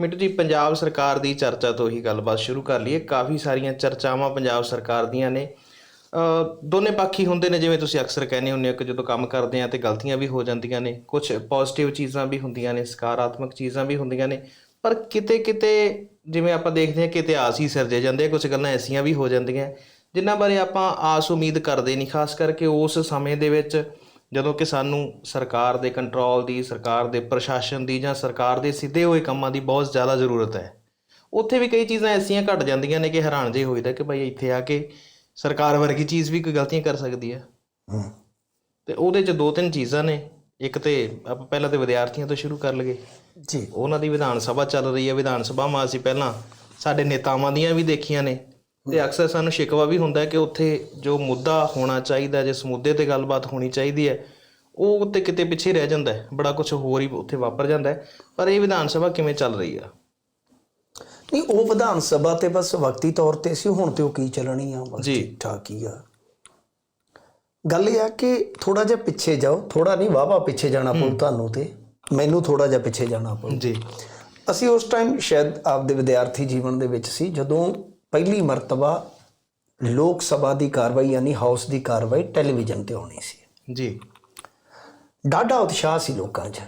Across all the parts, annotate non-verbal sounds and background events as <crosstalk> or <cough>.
ਮਿੱਟੂ ਜੀ ਪੰਜਾਬ ਸਰਕਾਰ ਦੀ ਚਰਚਾ ਤੋਂ ਹੀ ਗੱਲਬਾਤ ਸ਼ੁਰੂ ਕਰ ਲਈਏ। ਕਾਫੀ ਸਾਰੀਆਂ ਚਰਚਾਵਾਂ ਪੰਜਾਬ ਸਰਕਾਰ ਦੀਆਂ ਨੇ। ਅ, ਦੋਨੇ ਪੱਖੀ ਹੁੰਦੇ ਨੇ ਜਿਵੇਂ ਤੁਸੀਂ ਅਕਸਰ ਕਹਿੰਦੇ ਹੁੰਦੇ ਹੋ ਕਿ ਜਦੋਂ ਕੰਮ ਕਰਦੇ ਆ ਤੇ ਗਲਤੀਆਂ ਵੀ ਹੋ ਜਾਂਦੀਆਂ ਨੇ ਕੁਝ ਪੋਜ਼ਿਟਿਵ ਚੀਜ਼ਾਂ ਵੀ ਹੁੰਦੀਆਂ ਨੇ ਸਕਾਰਾਤਮਕ ਚੀਜ਼ਾਂ ਵੀ ਹੁੰਦੀਆਂ ਨੇ ਪਰ ਕਿਤੇ ਕਿਤੇ ਜਿਵੇਂ ਆਪਾਂ ਦੇਖਦੇ ਹਾਂ ਕਿ ਇਤਿਹਾਸ ਹੀ ਸਿਰਜੇ ਜਾਂਦੇ ਆ ਕੁਝ ਗੱਲਾਂ ਐਸੀਆਂ ਵੀ ਹੋ ਜਾਂਦੀਆਂ ਜਿਨ੍ਹਾਂ ਬਾਰੇ ਆਪਾਂ ਆਸ ਉਮੀਦ ਕਰਦੇ ਨਹੀਂ ਖਾਸ ਕਰਕੇ ਉਸ ਸਮੇਂ ਦੇ ਵਿੱਚ ਜਦੋਂ ਕਿ ਸਾਨੂੰ ਸਰਕਾਰ ਦੇ ਕੰਟਰੋਲ ਦੀ ਸਰਕਾਰ ਦੇ ਪ੍ਰਸ਼ਾਸਨ ਦੀ ਜਾਂ ਸਰਕਾਰ ਦੇ ਸਿੱਧੇ ਹੋਏ ਕੰਮਾਂ ਦੀ ਬਹੁਤ ਜ਼ਿਆਦਾ ਜ਼ਰੂਰਤ ਹੈ। ਉੱਥੇ ਵੀ ਕਈ ਚੀਜ਼ਾਂ ਐਸੀਆਂ ਘਟ ਜਾਂਦੀਆਂ ਨੇ ਕਿ ਹੈਰਾਨ ਜੇ ਹੋਈਦਾ ਕਿ ਭਾਈ ਇੱਥੇ ਆ ਕੇ ਸਰਕਾਰ ਵਰਗੀ ਚੀਜ਼ ਵੀ ਕੋਈ ਗਲਤੀਆਂ ਕਰ ਸਕਦੀ ਹੈ। ਤੇ ਉਹਦੇ ਚ ਦੋ ਤਿੰਨ ਚੀਜ਼ਾਂ ਨੇ। ਇੱਕ ਤੇ ਆਪਾਂ ਪਹਿਲਾਂ ਤੇ ਵਿਦਿਆਰਥੀਆਂ ਤੋਂ ਸ਼ੁਰੂ ਕਰ ਲਈਏ। ਜੀ। ਉਹਨਾਂ ਦੀ ਵਿਧਾਨ ਸਭਾ ਚੱਲ ਰਹੀ ਹੈ। ਵਿਧਾਨ ਸਭਾਵਾਂ ਅਸੀਂ ਪਹਿਲਾਂ ਸਾਡੇ ਨੇਤਾਵਾਂ ਦੀਆਂ ਵੀ ਦੇਖੀਆਂ ਨੇ। ਤੇ ਅਕਸਰ ਸਾਨੂੰ ਸ਼ਿਕਵਾ ਵੀ ਹੁੰਦਾ ਕਿ ਉੱਥੇ ਜੋ ਮੁੱਦਾ ਹੋਣਾ ਚਾਹੀਦਾ ਜਿਸ ਮੁੱਦੇ ਤੇ ਗੱਲਬਾਤ ਹੋਣੀ ਚਾਹੀਦੀ ਹੈ ਉਹ ਉੱਤੇ ਕਿਤੇ ਪਿੱਛੇ ਰਹਿ ਜਾਂਦਾ ਹੈ ਬੜਾ ਕੁਝ ਹੋਰ ਹੀ ਉੱਥੇ ਵਾਪਰ ਜਾਂਦਾ ਹੈ। ਪਰ ਇਹ ਵਿਧਾਨ ਸਭਾ ਕਿਵੇਂ ਚੱਲ ਰਹੀ ਆ? ਨਹੀਂ ਉਹ ਵਿਧਾਨ ਸਭਾ ਤੇ ਬਸ ਵਕਤੀ ਤੌਰ ਤੇ ਸੀ ਹੁਣ ਤੇ ਉਹ ਕੀ ਚੱਲਣੀ ਆ ਬਸ। ਠੀਕ ਠਾਕ ਹੀ ਆ। ਗੱਲ ਇਹ ਆ ਕਿ ਥੋੜਾ ਜਿਹਾ ਪਿੱਛੇ ਜਾਓ ਥੋੜਾ ਨਹੀਂ ਵਾਵਾ ਪਿੱਛੇ ਜਾਣਾ ਪਊ ਤੁਹਾਨੂੰ ਤੇ। ਮੈਨੂੰ ਥੋੜਾ ਜਿਹਾ ਪਿੱਛੇ ਜਾਣਾ ਪਊ। ਜੀ। ਅਸੀਂ ਉਸ ਟਾਈਮ ਸ਼ਾਇਦ ਆਪਦੇ ਵਿਦਿਆਰਥੀ ਜੀਵਨ ਦੇ ਵਿੱਚ ਸੀ ਜਦੋਂ ਪਹਿਲੀ ਮਰਤਬਾ ਲੋਕ ਸਭਾ ਦੀ ਕਾਰਵਾਈ ਯਾਨੀ ਹਾਊਸ ਦੀ ਕਾਰਵਾਈ ਟੈਲੀਵਿਜ਼ਨ ਤੇ ਹੋਣੀ ਸੀ। ਜੀ। ਡਾਢਾ ਉਤਸ਼ਾਹ ਸੀ ਲੋਕਾਂ 'ਚ।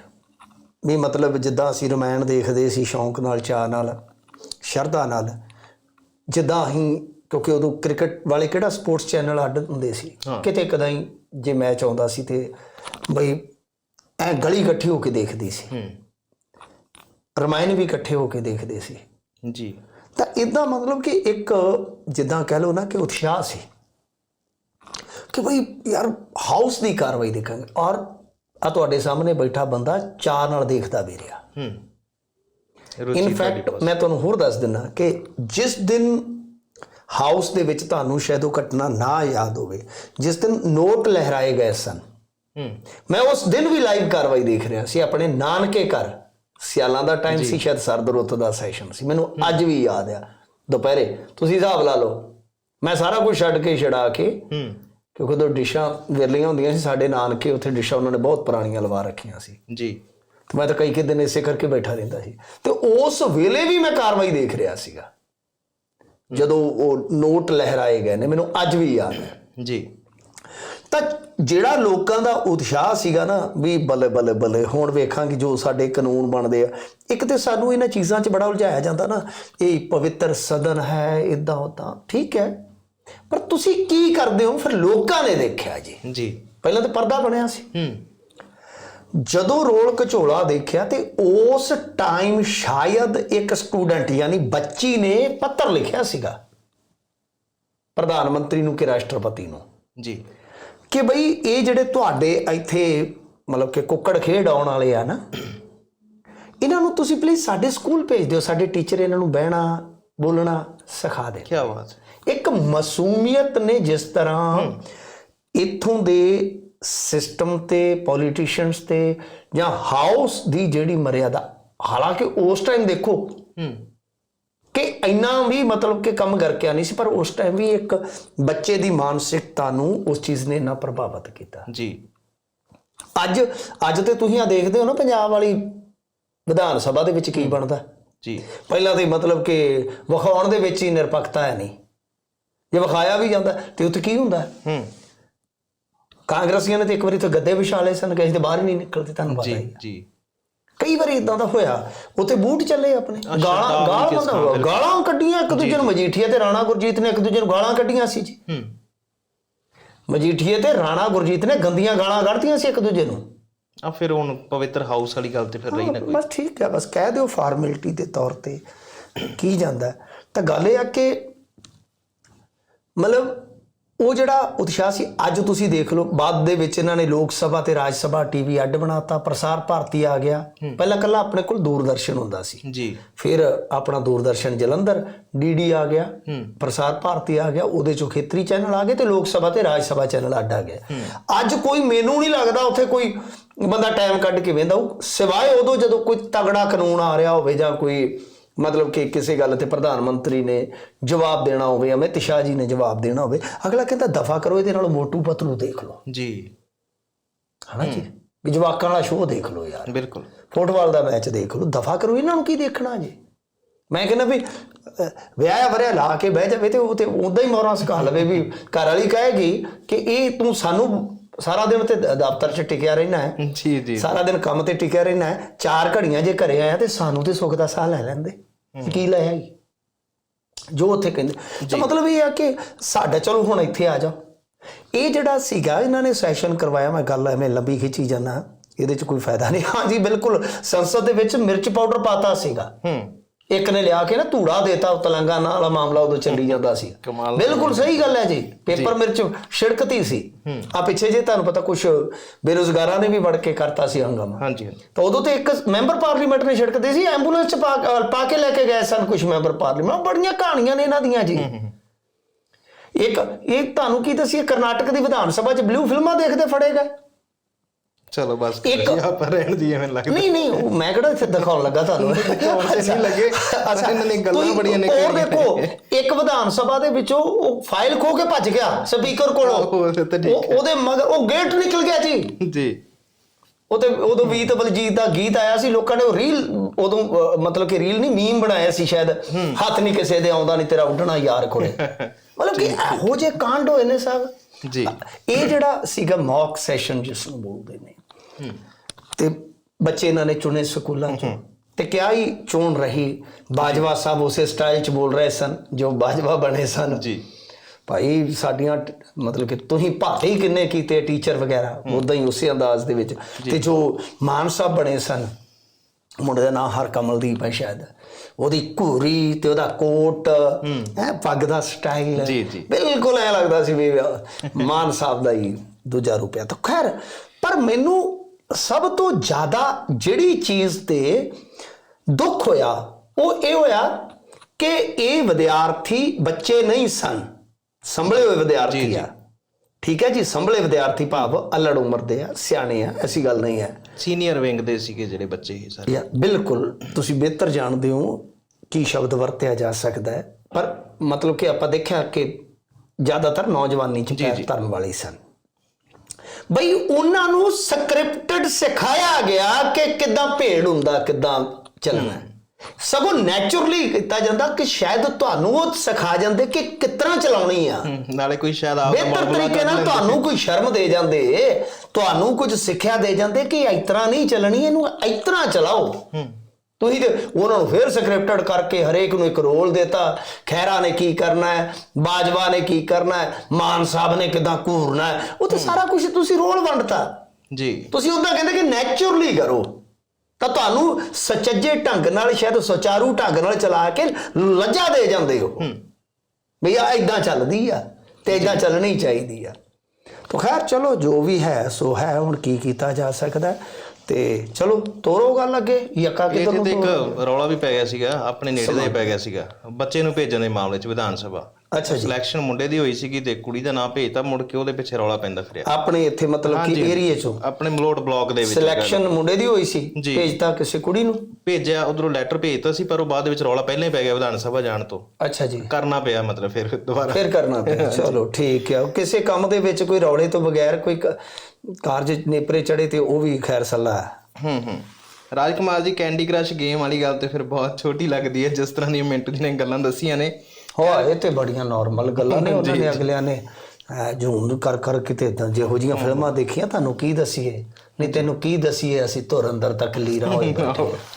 ਵੀ ਮਤਲਬ ਜਿੱਦਾਂ ਅਸੀਂ ਰਮਾਇਣ ਦੇਖਦੇ ਸੀ ਸ਼ੌਂਕ ਨਾਲ ਚਾਅ ਨਾਲ ਸ਼ਰਧਾ ਨਾਲ ਜਿੱਦਾਂ ਅਸੀਂ ਕਿਉਂਕਿ ਉਦੋਂ ਕ੍ਰਿਕਟ ਵਾਲੇ ਕਿਹੜਾ ਸਪੋਰਟਸ ਚੈਨਲ ਅੱਡ ਹੁੰਦੇ ਸੀ? ਹਾਂ। ਕਿਤੇ ਕਦਾਈ ਜੇ ਮੈਚ ਆਉਂਦਾ ਸੀ ਤੇ ਬਈ ਐ ਗਲੀ ਇਕੱਠੀ ਹੋ ਕੇ ਦੇਖਦੀ ਸੀ। ਹੂੰ। ਰਮਾਇਣ ਵੀ ਇਕੱਠੇ ਹੋ ਕੇ ਦੇਖਦੇ ਸੀ। ਜੀ। ਤਾਂ ਇਦਾਂ ਮਤਲਬ ਕਿ ਇੱਕ ਜਿੱਦਾਂ ਕਹਿ ਲਓ ਨਾ ਕਿ ਉਤਸ਼ਾਹ ਸੀ ਕਿ ਭਈ ਯਾਰ ਹਾਊਸ ਦੀ ਕਾਰਵਾਈ ਦੇਖਾਂਗੇ ਔਰ ਆ ਤੁਹਾਡੇ ਸਾਹਮਣੇ ਬੈਠਾ ਬੰਦਾ ਚਾਰ ਨਾਲ ਦੇਖਦਾ ਵੀ ਰਿਹਾ। ਹੂੰ। ਇਨਫੈਕਟ ਮੈਂ ਤੁਹਾਨੂੰ ਹੋਰ ਦੱਸ ਦਿੰਦਾ ਕਿ ਜਿਸ ਦਿਨ ਹਾਊਸ ਦੇ ਵਿੱਚ ਤੁਹਾਨੂੰ ਸ਼ਾਇਦ ਉਹ ਘਟਨਾ ਨਾ ਯਾਦ ਹੋਵੇ ਜਿਸ ਦਿਨ ਨੋਟ ਲਹਿਰਾਏ ਗਏ ਸਨ ਹੂੰ। ਮੈਂ ਉਸ ਦਿਨ ਵੀ ਲਾਈਵ ਕਾਰਵਾਈ ਦੇਖ ਰਿਹਾ ਸੀ ਆਪਣੇ ਨਾਨਕੇ ਘਰ। ਸਿਆਲਾਂ ਦਾ ਟਾਈਮ ਸੀ ਸ਼ਾਇਦ ਸਰਦ ਰੁੱਤ ਦਾ ਸੈਸ਼ਨ ਸੀ। ਮੈਨੂੰ ਅੱਜ ਵੀ ਯਾਦ ਆ। ਦੁਪਹਿਰੇ ਤੁਸੀਂ ਹਿਸਾਬ ਲਾ ਲਓ। ਮੈਂ ਸਾਰਾ ਕੁਝ ਛੱਡ ਕੇ ਛਡਾ ਕੇ ਕਿਉਂਕਿ ਉਦੋਂ ਡਿਸ਼ਾਂ ਵਿਰਲੀਆਂ ਹੁੰਦੀਆਂ ਸੀ ਸਾਡੇ ਨਾਨਕੇ ਉੱਥੇ ਡਿਸ਼ਾਂ ਉਹਨਾਂ ਨੇ ਬਹੁਤ ਪੁਰਾਣੀਆਂ ਲਵਾ ਰੱਖੀਆਂ ਸੀ। ਜੀ। ਤੇ ਮੈਂ ਤਾਂ ਕਈ ਕਿ ਦਿਨ ਇਸੇ ਕਰਕੇ ਬੈਠਾ ਰਹਿੰਦਾ ਸੀ। ਤੇ ਉਸ ਵੇਲੇ ਵੀ ਮੈਂ ਕਾਰਵਾਈ ਦੇਖ ਰਿਹਾ ਸੀਗਾ। ਜਦੋਂ ਉਹ ਨੋਟ ਲਹਿਰਾਏ ਗਏ ਨੇ ਮੈਨੂੰ ਅੱਜ ਵੀ ਯਾਦ ਹੈ। ਜੀ। ਤਾਂ ਜਿਹੜਾ ਲੋਕਾਂ ਦਾ ਉਤਸ਼ਾਹ ਸੀਗਾ ਨਾ ਵੀ ਬੱਲੇ ਬੱਲੇ ਬੱਲੇ ਹੁਣ ਵੇਖਾਂਗੇ ਜੋ ਸਾਡੇ ਕਾਨੂੰਨ ਬਣਦੇ ਆ। ਇੱਕ ਤੇ ਸਾਨੂੰ ਇਹਨਾਂ ਚੀਜ਼ਾਂ 'ਚ ਬੜਾ ਉਲਝਾਇਆ ਜਾਂਦਾ ਨਾ ਇਹ ਪਵਿੱਤਰ ਸਦਨ ਹੈ ਇਦਾਂ ਉਦਾਂ ਠੀਕ ਹੈ। ਪਰ ਤੁਸੀਂ ਕੀ ਕਰਦੇ ਹੋ? ਫਿਰ ਲੋਕਾਂ ਨੇ ਦੇਖਿਆ ਜੀ। ਜੀ। ਪਹਿਲਾਂ ਤਾਂ ਪਰਦਾ ਬਣਿਆ ਸੀ। ਹੂੰ। ਜਦੋਂ ਰੋਲ ਘਚੋਲਾ ਦੇਖਿਆ ਤੇ ਉਸ ਟਾਈਮ ਸ਼ਾਇਦ ਇੱਕ ਸਟੂਡੈਂਟ ਯਾਨੀ ਬੱਚੀ ਨੇ ਪੱਤਰ ਲਿਖਿਆ ਸੀਗਾ। ਪ੍ਰਧਾਨ ਮੰਤਰੀ ਨੂੰ ਕਿ ਰਾਸ਼ਟਰਪਤੀ ਨੂੰ। ਜੀ। ਕਿ ਬਈ ਇਹ ਜਿਹੜੇ ਤੁਹਾਡੇ ਇੱਥੇ ਮਤਲਬ ਕਿ ਕੁੱਕੜ ਖੇਡ ਆਉਣ ਵਾਲੇ ਆ ਨਾ ਇਹਨਾਂ ਨੂੰ ਤੁਸੀਂ ਪਲੀਜ਼ ਸਾਡੇ ਸਕੂਲ ਭੇਜ ਦਿਓ ਸਾਡੇ ਟੀਚਰ ਇਹਨਾਂ ਨੂੰ ਬਹਿਣਾ ਬੋਲਣਾ ਸਿਖਾ ਦੇ ਕੀ ਬਾਤ ਹੈ। ਇੱਕ ਮਾਸੂਮੀਅਤ ਨੇ ਜਿਸ ਤਰ੍ਹਾਂ ਇੱਥੋਂ ਦੇ ਸਿਸਟਮ ਤੇ ਪੋਲੀਟੀਸ਼ੀਅਨਸ ਤੇ ਜਾਂ ਹਾਊਸ ਦੀ ਜਿਹੜੀ ਮਰਿਆਦਾ ਹਾਲਾਂਕਿ ਉਸ ਟਾਈਮ ਦੇਖੋ ਹੂੰ। ਕਿ ਇੰਨਾ ਵੀ ਮਤਲਬ ਕਿ ਕੰਮ ਕਰਕੇ ਆ ਨਹੀਂ ਸੀ ਪਰ ਉਸ ਟਾਈਮ ਵੀ ਇੱਕ ਬੱਚੇ ਦੀ ਮਾਨਸਿਕਤਾ ਨੂੰ ਉਸ ਚੀਜ਼ ਨੇ ਇੰਨਾ ਪ੍ਰਭਾਵਿਤ ਕੀਤਾ। ਜੀ। ਅੱਜ ਅੱਜ ਤੇ ਤੁਸੀਂ ਆ ਦੇਖਦੇ ਹੋ ਨਾ ਪੰਜਾਬ ਵਾਲੀ ਵਿਧਾਨ ਸਭਾ ਦੇ ਵਿੱਚ ਕੀ ਬਣਦਾ? ਜੀ। ਪਹਿਲਾਂ ਤੇ ਮਤਲਬ ਕਿ ਵਿਖਾਉਣ ਦੇ ਵਿੱਚ ਹੀ ਨਿਰਪੱਖਤਾ ਹੈ ਨਹੀਂ। ਜੇ ਵਿਖਾਇਆ ਵੀ ਜਾਂਦਾ ਤੇ ਉੱਥੇ ਕੀ ਹੁੰਦਾ? ਹੂੰ। ਕਾਂਗਰਸੀਆਂ ਨੇ ਤੇ ਇੱਕ ਵਾਰੀ ਤਾਂ ਗੱਦੇ ਵਿਛਾ ਲਏ ਸਨ ਕਿ ਅਸੀਂ ਤੇ ਬਾਹਰ ਹੀ ਨਹੀਂ ਨਿਕਲਦੇ ਤੁਹਾਨੂੰ ਪਤਾ ਜੀ ਹੀ ਜੀ। ਕਈ ਵਾਰੀ ਇਦਾਂ ਦਾ ਹੋਇਆ ਉੱਥੇ ਬੂਟ ਚੱਲੇ ਆਪਣੇ। ਗਾਲਾਂ ਗਾਲਾਂ ਥਾਂ ਤੇ? ਗਾਲਾਂ ਕੱਢੀਆਂ ਇੱਕ ਦੂਜੇ ਨੂੰ ਮਜੀਠੀਆ ਤੇ ਰਾਣਾ ਗੁਰਜੀਤ ਨੇ ਇੱਕ ਦੂਜੇ ਨੂੰ ਗਾਲਾਂ ਕੱਢੀਆਂ ਸੀ ਜੀ। ਹੂੰ। ਮਜੀਠੀਏ ਤੇ ਰਾਣਾ ਗੁਰਜੀਤ ਨੇ ਗੰਦੀਆਂ ਗਾਲਾਂ ਕੱਢਤੀਆਂ ਸੀ ਇੱਕ ਦੂਜੇ ਨੂੰ। ਆ ਫਿਰ ਹੁਣ ਪਵਿੱਤਰ ਹਾਊਸ ਵਾਲੀ ਗੱਲ ਤੇ ਫਿਰ ਰਹੀ ਨਾ ਕੋਈ? ਬਸ ਠੀਕ ਹੈ ਬਸ ਕਹਿ ਦਿਓ ਫਾਰਮੈਲਿਟੀ ਦੇ ਤੌਰ ਤੇ ਕੀ ਜਾਂਦਾ। ਤਾਂ ਗੱਲ ਇਹ ਆ ਕਿ ਮਤਲਬ ਉਹ ਜਿਹੜਾ ਉਤਸ਼ਾਹ ਸੀ ਅੱਜ ਤੁਸੀਂ ਦੇਖ ਲਓ ਬਾਅਦ ਦੇ ਵਿੱਚ ਇਹਨਾਂ ਨੇ ਲੋਕ ਸਭਾ ਤੇ ਰਾਜ ਸਭਾ ਟੀਵੀ ਅੱਡ ਬਣਾਤਾ ਪ੍ਰਸਾਰ ਭਾਰਤੀ ਆ ਗਿਆ। ਪਹਿਲਾਂ ਕੱਲਾ ਆਪਣੇ ਕੋਲ ਦੂਰਦਰਸ਼ਨ ਹੁੰਦਾ ਸੀ। ਜੀ। ਫਿਰ ਆਪਣਾ ਦੂਰਦਰਸ਼ਨ ਜਲੰਧਰ ਡੀਡੀ ਆ ਗਿਆ। ਪ੍ਰਸਾਰ ਭਾਰਤੀ ਆ ਗਿਆ ਉਹਦੇ ਚੋਂ ਖੇਤਰੀ ਚੈਨਲ ਆ ਗਏ ਤੇ ਲੋਕ ਸਭਾ ਤੇ ਰਾਜ ਸਭਾ ਚੈਨਲ ਅੱਡ ਆ ਗਿਆ। ਅੱਜ ਕੋਈ ਮੈਨੂੰ ਨਹੀਂ ਲੱਗਦਾ ਉੱਥੇ ਕੋਈ ਬੰਦਾ ਟਾਈਮ ਕੱਢ ਕੇ ਵੇਂਦਾ ਉਹ ਸਿਵਾਏ ਉਦੋਂ ਜਦੋਂ ਕੋਈ ਤਗੜਾ ਕਾਨੂੰਨ ਆ ਰਿਹਾ ਹੋਵੇ ਜਾਂ ਕੋਈ ਮਤਲਬ ਕਿ ਕਿਸੇ ਗੱਲ ਤੇ ਪ੍ਰਧਾਨ ਮੰਤਰੀ ਨੇ ਜਵਾਬ ਦੇਣਾ ਹੋਵੇ ਅਮਿਤ ਸ਼ਾਹ ਜੀ ਨੇ ਜਵਾਬ ਦੇਣਾ ਹੋਵੇ ਅਗਲਾ ਕਹਿੰਦਾ ਦਫਾ ਕਰੋ ਇਹਦੇ ਨਾਲ ਮੋਟੂ ਪਤਲੂ ਦੇਖ ਲਓ। ਜੀ। ਹਨਾ ਜੀ? ਵੀ ਜਵਾਕਾਂ ਵਾਲਾ ਸ਼ੋਅ ਦੇਖ ਲਓ ਯਾਰ। ਬਿਲਕੁਲ। ਫੁੱਟਬਾਲ ਦਾ ਮੈਚ ਦੇਖ ਲਓ। ਦਫਾ ਕਰੋ ਇਹਨਾਂ ਨੂੰ ਕੀ ਦੇਖਣਾ ਜੀ? ਮੈਂ ਕਹਿੰਦਾ ਵੀ ਵਿਆਹ ਵਰਿਆ ਲਾ ਕੇ ਬਹਿ ਜਾਵੇ ਤੇ ਉਹ ਤੇ ਉਦਾਂ ਹੀ ਮੋਹਰਾਂ ਸਿਖਾ ਲਵੇ ਵੀ ਘਰ ਵਾਲੀ ਕਹੇਗੀ ਕਿ ਇਹ ਤੂੰ ਸਾਨੂੰ ਸਾਰਾ ਦਿਨ ਤੇ ਦਫ਼ਤਰ 'ਚ ਟਿਕਿਆ ਰਹਿਣਾ ਹੈ। ਜੀ ਜੀ। ਸਾਰਾ ਦਿਨ ਕੰਮ ਤੇ ਟਿਕਿਆ ਰਹਿਣਾ ਹੈ। ਚਾਰ ਘੜੀਆਂ ਜੇ ਘਰੇ ਆਇਆ ਤੇ ਸਾਨੂੰ ਤੇ ਸੁੱਖ ਦਾ ਸਾਹ ਲੈ ਲੈਂਦੇ। ਕੀ ਲੈ ਆਈ? ਜੋ ਉੱਥੇ ਕਹਿੰਦੇ। ਤਾਂ ਮਤਲਬ ਇਹ ਆ ਕਿ ਸਾਡਾ ਚਲੋ ਹੁਣ ਇੱਥੇ ਆ ਜਾ ਇਹ ਜਿਹੜਾ ਸੀਗਾ ਇਹਨਾਂ ਨੇ ਸੈਸ਼ਨ ਕਰਵਾਇਆ। ਮੈਂ ਗੱਲ ਐਵੇਂ ਲੰਬੀ ਖਿੱਚੀ ਜਾਂਦਾ। ਇਹਦੇ 'ਚ ਕੋਈ ਫਾਇਦਾ ਨਹੀਂ। ਹਾਂਜੀ ਬਿਲਕੁਲ। ਸੰਸਦ ਦੇ ਵਿੱਚ ਮਿਰਚ ਪਾਊਡਰ ਪਾਤਾ ਸੀਗਾ। ਹੂੰ। ਇੱਕ ਨੇ ਲਿਆ ਕੇ ਨਾ ਧੂੜਾ ਦੇਤਾ ਉਹ ਤੇਲੰਗਾਨਾ ਵਾਲਾ ਮਾਮਲਾ ਉਦੋਂ ਚੱਲੀ ਜਾਂਦਾ ਸੀ। ਕਮਾਲ ਬਿਲਕੁਲ ਸਹੀ ਗੱਲ ਹੈ ਜੀ। ਪੇਪਰ ਮਿਰਚ ਛਿੜਕਤੀ ਸੀ। ਆ ਪਿੱਛੇ ਜੇ ਤੁਹਾਨੂੰ ਪਤਾ ਕੁਝ ਬੇਰੋਜ਼ਗਾਰਾਂ ਨੇ ਵੀ ਵੜ ਕੇ ਕਰਤਾ ਸੀ ਹੰਗਾਮਾ। ਹਾਂਜੀ ਤਾਂ ਉਦੋਂ ਤੇ ਇੱਕ ਮੈਂਬਰ ਪਾਰਲੀਮੈਂਟ ਨੇ ਛਿੜਕਦੇ ਸੀ ਐਂਬੂਲੈਂਸ ਚ ਪਾ ਕੇ ਲੈ ਕੇ ਗਏ ਸਨ ਕੁਝ ਮੈਂਬਰ ਪਾਰਲੀਮੈਂਟ। ਬੜੀਆਂ ਕਹਾਣੀਆਂ ਨੇ ਇਹਨਾਂ ਦੀਆਂ ਜੀ। ਇੱਕ ਇਹ ਤੁਹਾਨੂੰ ਕੀ ਦੱਸੀਏ ਕਰਨਾਟਕ ਦੀ ਵਿਧਾਨ ਸਭਾ ਚ ਬਲੂ ਫਿਲਮਾਂ ਦੇਖਦੇ ਫੜੇ ਗਏ। ਚਲੋ ਬਸ ਆਪਾਂ ਰਹਿਣ ਦੀ ਐਵੇਂ ਲੱਗਦਾ। ਨਹੀਂ ਨਹੀਂ ਮੈਂ ਕਿਹੜਾ ਇੱਥੇ ਦਿਖਾਉਣ ਲੱਗਾ ਤੁਹਾਨੂੰ? ਨਹੀਂ ਲੱਗੇ। ਅੱਛਾ ਇਹਨਾਂ ਨੇ ਗੱਲਾਂ ਬੜੀਆਂ ਨੇ ਹੋਰ। ਦੇਖੋ ਇੱਕ ਵਿਧਾਨ ਸਭਾ ਦੇ ਵਿੱਚੋਂ ਉਹ ਫਾਈਲ ਖੋ ਕੇ ਭੱਜ ਗਿਆ ਸਪੀਕਰ ਕੋਲੋਂ। ਉਹਦੇ ਮਗਰ ਉਹ ਗੇਟ ਨਿਕਲ ਗਿਆ ਜੀ। ਜੀ। ਉਹ ਤੇ ਉਦੋਂ ਵੀਤ ਬਲਜੀਤ ਦਾ ਗੀਤ ਆਇਆ ਸੀ ਲੋਕਾਂ ਨੇ ਉਹ ਰੀਲ ਉਦੋਂ ਮਤਲਬ ਕਿ ਰੀਲ ਨਹੀਂ ਮੀਮ ਬਣਾਇਆ ਸੀ ਸ਼ਾਇਦ। ਹੱਥ ਨਹੀਂ ਕਿਸੇ ਦੇ ਆਉਂਦਾ ਨਹੀਂ ਤੇਰਾ ਉੱਡਣਾ ਯਾਰ ਕੋਲੇ। <laughs> ਮਤਲਬ ਕਿ ਇਹੋ ਜੇ ਕਾਂਡ ਹੋਏ ਨੇ ਸਭ। ਜੀ। ਇਹ ਜਿਹੜਾ ਸੀਗਾ ਮੌਕ ਸੈਸ਼ਨ ਜਿਸ ਨੂੰ ਬੋਲਦੇ ਨੇ ਤੇ ਬੱਚੇ ਇਹਨਾਂ ਨੇ ਚੁਣੇ ਸਕੂਲਾਂ ਚੋਂ। ਤੇ ਕਿਆ ਹੀ ਚੋਣ ਰਹੀ। ਬਾਜਵਾ ਸਾਹਿਬ ਉਸੇ ਸਟਾਈਲ ਚ ਬੋਲ ਰਹੇ ਸਨ ਜੋ ਬਾਜਵਾ ਬਣੇ ਸਨ। ਜੀ। ਭਾਈ ਸਾਡੀਆਂ ਮਤਲਬ ਕਿ ਤੁਸੀਂ ਭਾਤੇ ਹੀ ਕਿੰਨੇ ਕੀਤੇ ਟੀਚਰ ਵਗੈਰਾ ਉਦਾਂ ਹੀ ਉਸੇ ਅੰਦਾਜ਼ ਦੇ ਵਿੱਚ। ਤੇ ਜੋ ਮਾਨ ਸਾਹਿਬ ਬਣੇ ਸਨ ਮੁੰਡੇ ਦਾ ਨਾਮ ਹਰਕਮਲਦੀਪ ਹੈ ਸ਼ਾਇਦ। ਉਹਦੀ ਘੂਰੀ ਤੇ ਉਹਦਾ ਕੋਟ ਹੈ। ਪੱਗ ਦਾ ਸਟਾਈਲ ਜੀ, ਜੀ। ਬਿਲਕੁਲ ਐ ਲੱਗਦਾ ਸੀ ਵੀ ਮਾਨ ਸਾਹਿਬ ਦਾ ਹੀ ਦੂਜਾ ਰੂਪਿਆ ਤਾਂ ਖੈਰ ਪਰ ਮੈਨੂੰ ਸਭ ਤੋਂ ਜ਼ਿਆਦਾ ਜਿਹੜੀ ਚੀਜ਼ ਤੇ ਦੁੱਖ ਹੋਇਆ ਉਹ ਇਹ ਹੋਇਆ ਕਿ ਇਹ ਵਿਦਿਆਰਥੀ ਬੱਚੇ ਨਹੀਂ ਸਨ। ਸੰਭਲੇ ਹੋਏ ਵਿਦਿਆਰਥੀ ਆ। ਠੀਕ ਹੈ ਜੀ ਸੰਭਲੇ ਵਿਦਿਆਰਥੀ ਭਾਵ ਅਲੜ ਉਮਰ ਦੇ ਆ ਸਿਆਣੇ ਆ ਐਸੀ ਗੱਲ ਨਹੀਂ ਹੈ। ਸੀਨੀਅਰ ਵਿੰਗ ਦੇ ਸੀਗੇ ਜਿਹੜੇ ਬੱਚੇ ਇਹ ਸਾਰੇ। ਯਾ ਬਿਲਕੁਲ ਤੁਸੀਂ ਬਿਹਤਰ ਜਾਣਦੇ ਹੋ ਕੀ ਸ਼ਬਦ ਵਰਤਿਆ ਜਾ ਸਕਦਾ ਹੈ। ਪਰ ਮਤਲਬ ਕਿ ਆਪਾਂ ਦੇਖਿਆ ਕਿ ਜ਼ਿਆਦਾਤਰ ਨੌਜਵਾਨੀ ਚ ਪੈਰ ਧਰਨ ਵਾਲੇ ਸਨ। ਬਈ ਉਹਨਾਂ ਨੂੰ ਸਕ੍ਰਿਪਟਡ ਸਿਖਾਇਆ ਗਿਆ ਕਿ ਕਿੱਦਾਂ ਭੇੜ ਹੁੰਦਾ ਕਿੱਦਾਂ ਚੱਲਣਾ। ਸਗੋਂ ਨੈਚੁਰਲੀ ਕੀਤਾ ਜਾਂਦਾ ਕਿ ਸ਼ਾਇਦ ਤੁਹਾਨੂੰ ਉਹ ਸਿਖਾ ਜਾਂਦੇ ਕਿ ਕਿਤਨਾ ਚਲਾਉਣੀ ਆ। ਨਾਲੇ ਕੋਈ ਸ਼ਾਇਦ ਆਪ ਬਿਹਤਰ ਤਰੀਕੇ ਨਾਲ ਤੁਹਾਨੂੰ ਕੋਈ ਸ਼ਰਮ ਦੇ ਜਾਂਦੇ ਤੁਹਾਨੂੰ ਕੁਝ ਸਿੱਖਿਆ ਦੇ ਜਾਂਦੇ ਕਿ ਇਸ ਤਰ੍ਹਾਂ ਨਹੀਂ ਚੱਲਣੀ ਇਹਨੂੰ ਇਸ ਤਰ੍ਹਾਂ ਚਲਾਓ। ਤੁਸੀਂ ਤੇ ਉਹਨਾਂ ਨੂੰ ਫੇਰ ਸਕ੍ਰਿਪਟਡ ਕਰਕੇ ਹਰੇਕ ਨੂੰ ਇੱਕ ਰੋਲ ਦਿੱਤਾ। ਖੈਰਾ ਨੇ ਕੀ ਕਰਨਾ ਹੈ? ਬਾਜਵਾ ਨੇ ਕੀ ਕਰਨਾ ਹੈ? ਮਾਨ ਸਾਹਿਬ ਨੇ ਕਿਦਾਂ ਘੂਰਨਾ ਹੈ? ਉਹ ਤੇ ਸਾਰਾ ਕੁਝ ਤੁਸੀਂ ਰੋਲ ਵੰਡਤਾ। ਜੀ। ਤੁਸੀਂ ਉਹਦਾ ਕਹਿੰਦੇ ਕਿ ਨੈਚੁਰਲੀ ਕਰੋ। ਤਾਂ ਤੁਹਾਨੂੰ ਸਚੱਜੇ ਢੰਗ ਨਾਲ ਸ਼ਾਇਦ ਸੁਚਾਰੂ ਢੰਗ ਨਾਲ ਚਲਾ ਕੇ ਲੱਜਾ ਦੇ ਜਾਂਦੇ ਹੋ। ਵੀ ਆ ਇਦਾਂ ਚੱਲਦੀ ਆ ਤੇ ਇਦਾਂ ਚੱਲਣੀ ਚਾਹੀਦੀ ਆ। ਤਾਂ ਖੈਰ ਚਲੋ ਜੋ ਵੀ ਹੈ ਸੋ ਹੈ ਹੁਣ ਕੀ ਕੀਤਾ ਜਾ ਸਕਦਾ। ਤੇ ਚਲੋ ਤੋਰੋ ਗੱਲ ਅੱਗੇ ਯੱਕਾ ਕਿਧਰ ਨੂੰ? ਇੱਕ ਰੌਲਾ ਵੀ ਪੈ ਗਿਆ ਸੀਗਾ ਆਪਣੇ ਨੇੜੇ ਦਾ ਹੀ ਪੈ ਗਿਆ ਸੀਗਾ ਬੱਚੇ ਨੂੰ ਭੇਜਣ ਦੇ ਮਾਮਲੇ 'ਚ ਵਿਧਾਨ ਸਭਾ ਅੱਛਾ ਜੀ। ਸਿਲੈਕਸ਼ਨ ਮੁੰਡੇ ਦੀ ਹੋਈ ਸੀਗੀ ਤੇ ਕੁੜੀ ਦਾ ਨਾਂ ਭੇਜਤਾ ਮੁੜ ਕੇ ਉਹਦੇ ਪਿੱਛੇ ਰੌਲਾ ਪੈਂਦਾ ਫਿਰਿਆ। ਆਪਣੇ ਇੱਥੇ ਮਤਲਬ ਕਿ ਏਰੀਏ ਚੋਂ। ਆਪਣੇ ਮਲੋਟ ਬਲਾਕ ਦੇ ਵਿੱਚ ਸਿਲੈਕਸ਼ਨ ਮੁੰਡੇ ਦੀ ਹੋਈ ਸੀ। ਭੇਜਤਾ ਕਿਸੇ ਕੁੜੀ ਨੂੰ? ਭੇਜਿਆ ਉਧਰੋਂ ਲੈਟਰ ਭੇਜਤਾ ਸੀ ਪਰ ਉਹ ਬਾਅਦ ਵਿੱਚ ਰੌਲਾ ਪਹਿਲਾਂ ਹੀ ਪੈ ਗਿਆ ਵਿਧਾਨ ਸਭਾ ਜਾਣ ਤੋਂ। ਅੱਛਾ ਜੀ। ਕਰਨਾ ਪਿਆ ਮਤਲਬ ਫਿਰ ਦੁਬਾਰਾ। ਫਿਰ ਕਰਨਾ ਪਿਆ। ਚਲੋ ਠੀਕ ਹੈ। ਕਿਸੇ ਕੰਮ ਦੇ ਵਿੱਚ ਕੋਈ ਰੌਲੇ ਤੋਂ ਬਗੈਰ ਕੋਈ ਕਾਰਜ ਨੇਪਰੇ ਚੜੇ ਤੇ ਉਹ ਵੀ ਖੈਰ ਸੱਲਾ ਹੈ। ਹੂੰ ਹੂੰ। ਰਾਜਕੁਮਾਰ ਜੀ ਕੈਂਡੀ ਕ੍ਰਸ਼ ਗੇਮ ਵਾਲੀ ਗੱਲ ਤੇ ਫਿਰ ਬਹੁਤ ਛੋਟੀ ਲੱਗਦੀ ਹੈ ਜਿਸ ਤਰ੍ਹਾਂ ਦੀ ਮਿੰਟੂ ਨੇ ਗੱਲਾਂ ਦੱਸੀਆਂ ਨੇ। ਹੋ ਇਹ ਤੇ ਬੜੀਆਂ ਨਾਰਮਲ ਗੱਲਾਂ ਨੇ ਉਹਨਾਂ ਨੇ ਅਗਲਿਆਂ ਨੇ ਜੂਮ ਕਰ ਕਰ ਕਿਤੇ ਇਦਾਂ ਜਿਹੋ ਜੀਆਂ ਫਿਲਮਾਂ ਦੇਖੀਆਂ ਤੁਹਾਨੂੰ ਕੀ ਦਸੀਏ? ਨਹੀਂ ਤੈਨੂੰ ਕੀ ਦਸੀਏ? ਅਸੀਂ ਧੁਰ ਅੰਦਰ ਤੱਕ ਲੀਰਾ ਹੋਏ ਬੈਠੇ।